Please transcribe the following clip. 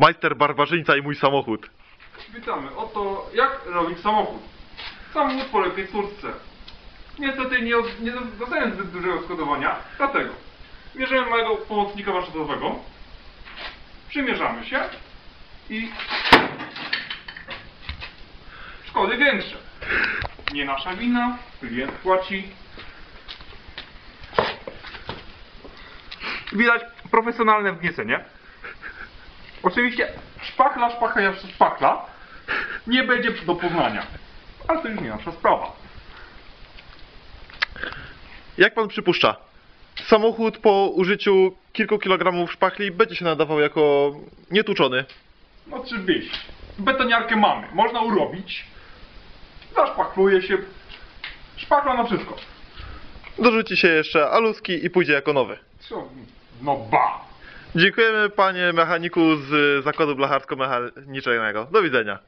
Majster barbarzyńca i mój samochód. Witamy. Oto jak robić samochód. Samochód po lepkiej turce. Niestety nie, od- nie zbyt dużego odszkodowania, dlatego bierzemy mojego pomocnika warsztatowego, przymierzamy się i szkody większe. Nie nasza wina, klient płaci. Widać profesjonalne wgniecenie. Oczywiście szpachla, szpachla, szpachla nie będzie do poznania. Ale to już nie nasza sprawa. Jak pan przypuszcza, samochód po użyciu kilku kilogramów szpachli będzie się nadawał jako nietuczony? Oczywiście. Betoniarkę mamy. Można urobić. Zaszpachluje się. Szpachla na wszystko. Dorzuci się jeszcze aluski i pójdzie jako nowy. Co? No ba. Dziękujemy panie mechaniku z zakładu blacharsko-mechanicznego. Do widzenia.